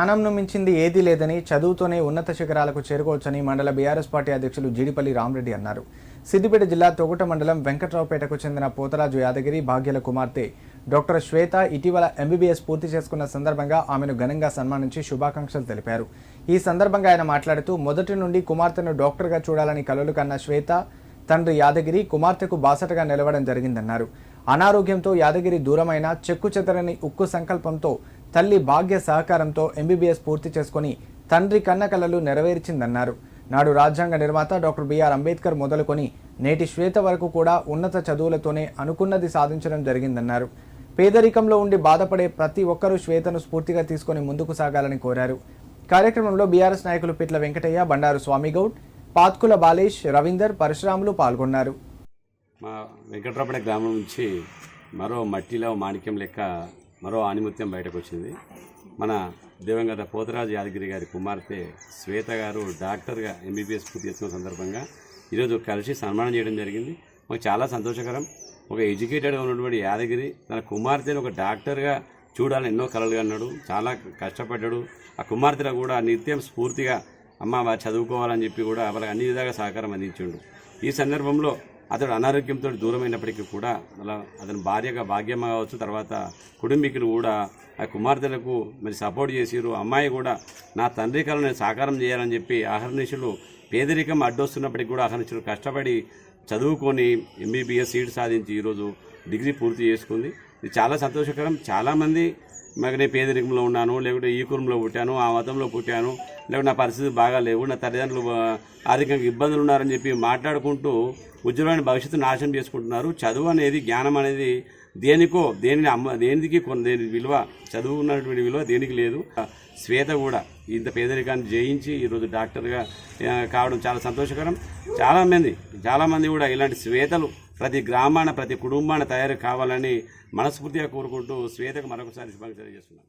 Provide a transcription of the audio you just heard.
జ్ఞానంను మించింది ఏదీ లేదని చదువుతోనే ఉన్నత శిఖరాలకు చేరుకోవచ్చని మండల బీఆర్ఎస్ పార్టీ అధ్యక్షులు జీడిపల్లి రామరెడ్డి అన్నారు. సిద్దిపేట జిల్లా తొగుట మండలం వెంకట్రావుపేటకు చెందిన పోతరాజు యాదగిరి భాగ్యల కుమార్తె డాక్టర్ శ్వేత ఇటీవల ఎంబీబీఎస్ పూర్తి చేసుకున్న సందర్భంగా ఆమెను ఘనంగా సన్మానించి శుభాకాంక్షలు తెలిపారు. ఈ సందర్భంగా ఆయన మాట్లాడుతూ మొదటి నుండి కుమార్తెను డాక్టర్గా చూడాలని కలలు కన్న శ్వేత తండ్రి యాదగిరి కుమార్తెకు బాసటగా నిలవడం జరిగిందన్నారు. అనారోగ్యంతో యాదగిరి దూరమైన చెక్కు చెదరని ఉక్కు సంకల్పంతో తల్లి భాగ్య సహకారంతో ఎంబీబీఎస్ పూర్తి చేసుకుని తండ్రి కన్న కలలు నెరవేర్చిందన్నారు. నాడు రాజ్యాంగ నిర్మాత డాక్టర్ బిఆర్ అంబేద్కర్ మొదలుకొని నేటి శ్వేత వరకు కూడా ఉన్నత చదువులతోనే అనుకున్నది సాధించడం జరిగిందన్నారు. పేదరికంలో ఉండి బాధపడే ప్రతి ఒక్కరూ శ్వేతను స్ఫూర్తిగా తీసుకొని ముందుకు సాగాలని కోరారు. కార్యక్రమంలో బీఆర్ఎస్ నాయకులు పిట్ల వెంకటయ్య బండారు స్వామిగౌడ్ పాత్కుల బాలేష్ రవీందర్ పరశురాములు పాల్గొన్నారు. మా వెంకట్రాపేట గ్రామం నుంచి మరో మట్టిలో మాణిక్యం లెక్క మరో ఆనిమత్యం బయటకు వచ్చింది మన దివంగత పోతరాజు యాదగిరి గారి కుమార్తె శ్వేత గారు డాక్టర్గా ఎంబీబీఎస్ పూర్తి చేసుకున్న సందర్భంగా ఈరోజు కలిసి సన్మానం చేయడం జరిగింది. మాకు చాలా సంతోషకరం. ఒక ఎడ్యుకేటెడ్గా ఉన్నటువంటి యాదగిరి తన కుమార్తెను ఒక డాక్టర్గా చూడాలని ఎన్నో కలలు అన్నాడు చాలా కష్టపడ్డాడు. ఆ కుమార్తెలో కూడా నిత్యం స్ఫూర్తిగా అమ్మ చదువుకోవాలని చెప్పి కూడా వాళ్ళకి అన్ని విధాలుగా సహకారం అందించిండు. ఈ సందర్భంలో అతడు అనారోగ్యంతో దూరమైనప్పటికీ కూడా అలా అతని భార్యగా భాగ్యం కావచ్చు తర్వాత కుటుంబీకులు కూడా ఆ కుమార్తెలకు మరి సపోర్ట్ చేసిరు అమ్మాయి కూడా నా తండ్రి కళను నేను సాకారం చేయాలని చెప్పి అహర్నిశలు పేదరికం అడ్డొస్తున్నప్పటికీ కూడా అహర్నిశలు కష్టపడి చదువుకొని ఎంబీబీఎస్ సీట్ సాధించి ఈరోజు డిగ్రీ పూర్తి చేసుకుంది. ఇది చాలా సంతోషకరం. చాలామంది మగనే నేను పేదరికంలో ఉన్నాను లేకుంటే ఈ కులంలో పుట్టాను ఆ మతంలో పుట్టాను లేకుంటే నా పరిస్థితి బాగాలేవు నా తల్లిదండ్రులు ఆర్థికంగా ఇబ్బందులు ఉన్నారని చెప్పి మాట్లాడుకుంటూ ఉజ్వలమైన భవిష్యత్తు నాశనం చేసుకుంటున్నారు. చదువు అనేది జ్ఞానం అనేది దేనికో దేనిని అమ్మ దేనికి కొన్ని దేని విలువ చదువు ఉన్నటువంటి విలువ దేనికి లేదు. శ్వేత కూడా ఇంత పేదరికాన్ని జయించి ఈరోజు డాక్టర్గా కావడం చాలా సంతోషకరం. చాలామంది చాలామంది కూడా ఇలాంటి శ్వేతలు ప్రతి గ్రామాన ప్రతి కుటుంబాన తయారు కావాలని మనస్ఫూర్తిగా కోరుకుంటూ శ్వేతకు మరొకసారి శుభాకాంక్షలు తెలియజేస్తున్నాను.